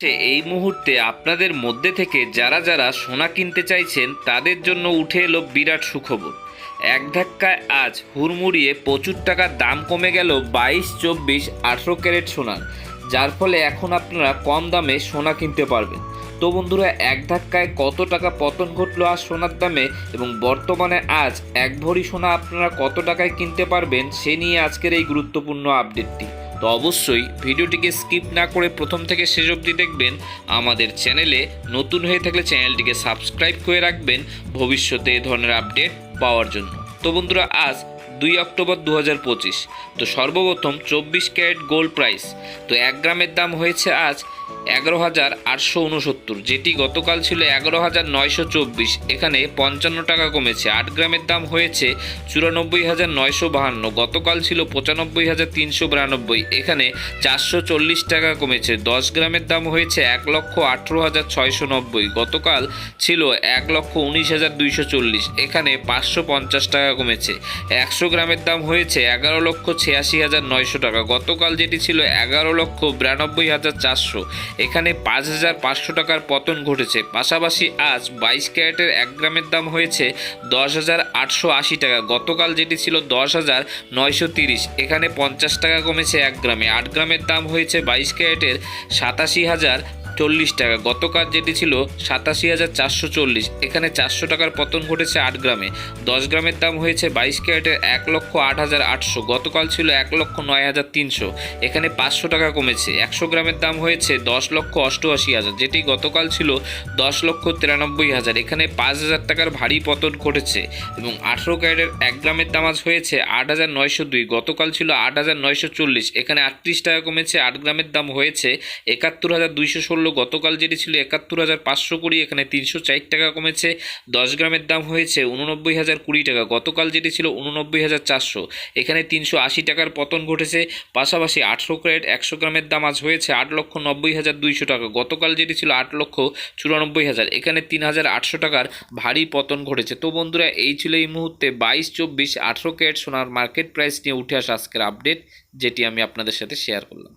এই মুহূর্তে আপনাদের মধ্যে থেকে যারা যারা সোনা কিনতে চাইছেন, তাদের জন্য উঠে এলো বিরাট সুখবর। এক ধাক্কায় আজ হুড়মুড়িয়ে প্রচুর টাকার দাম কমে গেল বাইশ, চব্বিশ, আঠেরো ক্যারেট সোনার, যার ফলে এখন আপনারা কম দামে সোনা কিনতে পারবেন। তো বন্ধুরা, এক ধাক্কায় কত টাকা পতন ঘটলো আজ সোনার দামে এবং বর্তমানে আজ এক ভরি সোনা আপনারা কত টাকায় কিনতে পারবেন, সে নিয়ে আজকের এই গুরুত্বপূর্ণ আপডেটটি। তো অবশ্যই ভিডিওটিকে স্কিপ না করে প্রথম থেকে শেষ অবধি দেখবেন আমাদের চ্যানেলে নতুন হয়ে থাকলে চ্যানেলটিকে সাবস্ক্রাইব করে রাখবেন ভবিষ্যতে এ ধরনের আপডেট পাওয়ার জন্য। তো বন্ধুরা, আজ দুই অক্টোবর দু হাজার পঁচিশ। তো সর্বপ্রথম চব্বিশ ক্যারেট গোল্ড প্রাইস। তো এক গ্রামের দাম হয়েছে আজ এগারো হাজার আটশো উনসত্তর। যেটি গতকাল ছিল এগারো হাজার নয়শো চব্বিশ। এখানে পঞ্চান্ন টাকা কমেছে। আট গ্রামের দাম হয়েছে চুরানব্বই হাজার নয়শো বাহান্ন। গতকাল ছিল পঁচানব্বই হাজার তিনশো বিরানব্বই। এখানে চারশো চল্লিশ টাকা কমেছে। দশ গ্রামের দাম হয়েছে এক লক্ষ আঠেরো হাজার ছয়শো নব্বই। গতকাল ছিল এক লক্ষ উনিশ হাজার দুইশো চল্লিশ। এখানে পাঁচশো পঞ্চাশ টাকা কমেছে। একশো গ্রামের দাম হয়েছে এগারো লক্ষ ছিয়াশি হাজার নয়শো টাকা। গতকাল যেটি ছিল এগারো লক্ষ বিরানব্বই হাজার চারশো। এখানে পাঁচ হাজার পাঁচশো টাকার পতন ঘটেছে। পাশাপাশি আজ বাইশ ক্যারেটের এক গ্রামের দাম হয়েছে দশ হাজার আটশো আশি টাকা। গতকাল যেটি ছিল দশ হাজার নয়শো তিরিশ, এখানে পঞ্চাশ টাকা কমেছে এক গ্রামে। আট গ্রামের দাম হয়েছে বাইশ ক্যারেটের সাতাশি হাজার চল্লিশ টাকা। গতকাল যেটি ছিল সাতাশি হাজার চারশো চল্লিশ। এখানে চারশো টাকার পতন ঘটেছে আট গ্রামে। দশ গ্রামের দাম হয়েছে বাইশ ক্যারেটের এক লক্ষ আট হাজার আটশো। গতকাল ছিল এক লক্ষ নয় হাজার তিনশো। এখানে পাঁচশো টাকা কমেছে। একশো গ্রামের দাম হয়েছে দশ লক্ষ অষ্টআশি হাজার। যেটি গতকাল ছিল দশ লক্ষ তিরানব্বই হাজার। এখানে পাঁচ হাজার টাকার ভারী পতন ঘটেছে এবং আঠেরো ক্যারেটের এক গ্রামের দাম আজ হয়েছে আট হাজার নয়শো দুই। গতকাল ছিল আট হাজার নয়শো চল্লিশ। এখানে আটত্রিশ টাকা কমেছে। আট গ্রামের দাম হয়েছে একাত্তর হাজার দুইশো ষোলো গতকাল যেটি ছিল একাত্তর হাজার পাঁচশো কুড়ি, এখানে তিনশো চার টাকা কমেছে, দশ গ্রামের দাম হয়েছে উননব্বই হাজার কুড়ি টাকা, গতকাল যেটি ছিল উননব্বই হাজার চারশো, এখানে তিনশো আশি টাকার পতন ঘটেছে, পাশাপাশি আটশো ক্যারেট একশো গ্রামের দাম আজ হয়েছে আট লক্ষ নব্বই হাজার দুইশো টাকা, গতকাল যেটি ছিল আট লক্ষ চুরানব্বই হাজার, এখানে তিন হাজার আটশো টাকার ভারী পতন ঘটেছে। তো বন্ধুরা, এই ছিল এই মুহূর্তে বাইশ চব্বিশ আঠেরো ক্যারেট সোনার মার্কেট প্রাইস নিয়ে উঠে আসা আজকের আপডেট, যেটি আমি আপনাদের সাথে শেয়ার করলাম।